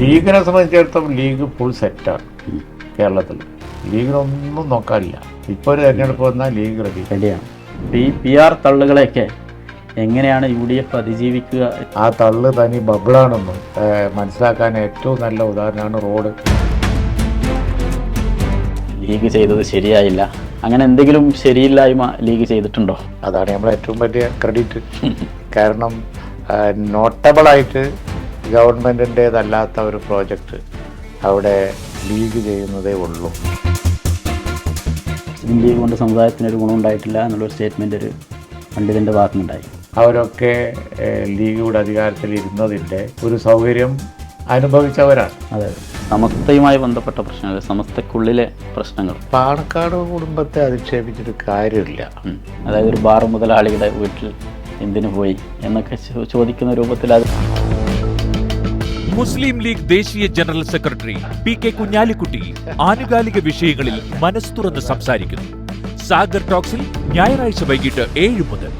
ലീഗിനെ സംബന്ധിച്ചിടത്തോളം league full സെറ്റാണ് കേരളത്തിൽ. ലീഗിനൊന്നും നോക്കാനില്ല. ഇപ്പോൾ ഒരു തെരഞ്ഞെടുപ്പ് വന്നാൽ ലീഗ് റെഡി റെഡിയാണ് ഈ പി ആർ തള്ളുകളെയൊക്കെ എങ്ങനെയാണ് യു ഡി എഫ് അതിജീവിക്കുക? ആ തള്ള് തനി ബബിളാണെന്ന് മനസ്സിലാക്കാൻ ഏറ്റവും നല്ല ഉദാഹരണമാണ് റോഡ്. ലീഗ് ചെയ്തത് ശരിയായില്ല. അങ്ങനെ എന്തെങ്കിലും ശരിയില്ലായ്മ ലീഗ് ചെയ്തിട്ടുണ്ടോ? അതാണ് നമ്മളെ ഏറ്റവും വലിയ ക്രെഡിറ്റ് കാരണം നോട്ടബിളായിട്ട് ഗവൺമെന്റിന്റേതല്ലാത്ത ഒരു പ്രോജക്റ്റ് അവിടെ ലീഗ് ചെയ്യുന്നതേ ഉള്ളൂ. ലീഗ് കൊണ്ട് സമുദായത്തിന് ഒരു ഗുണം ഉണ്ടായിട്ടില്ല എന്നുള്ളൊരു സ്റ്റേറ്റ്മെന്റ് ഒരു പണ്ഡിതന്റെ ഭാഗത്തുനിന്നുണ്ടായി. അവരൊക്കെ ഏഹ്, ലീഗിയുടെ അധികാരത്തിൽ ഇരുന്നതിന്റെ ഒരു സൗകര്യം അനുഭവിച്ചവരാണ്. അതെ. സമസ്തയുമായി ബന്ധപ്പെട്ട പ്രശ്നങ്ങൾ സമസ്തക്കുള്ളിലെ പ്രശ്നങ്ങൾ. പാണക്കാട് കുടുംബത്തെ അധിക്ഷേപിച്ചിട്ട് കാര്യമില്ല. അതായത് ഒരു ബാർ മുതലാളിയുടെ വീട്ടിൽ എന്തിനു പോയി എന്നൊക്കെ ചോദിക്കുന്ന രൂപത്തിൽ അത് മുസ്ലിം ലീഗ് ദേശീയ general secretary P K Kunhalikutty ആനുകാലിക വിഷയങ്ങളിൽ മനസ്തുറന്ന് സംസാരിക്കുന്നു. സാഗർ ടോക്സിൽ ഞായറാഴ്ച വൈകിട്ട് ഏഴ് മുതൽ.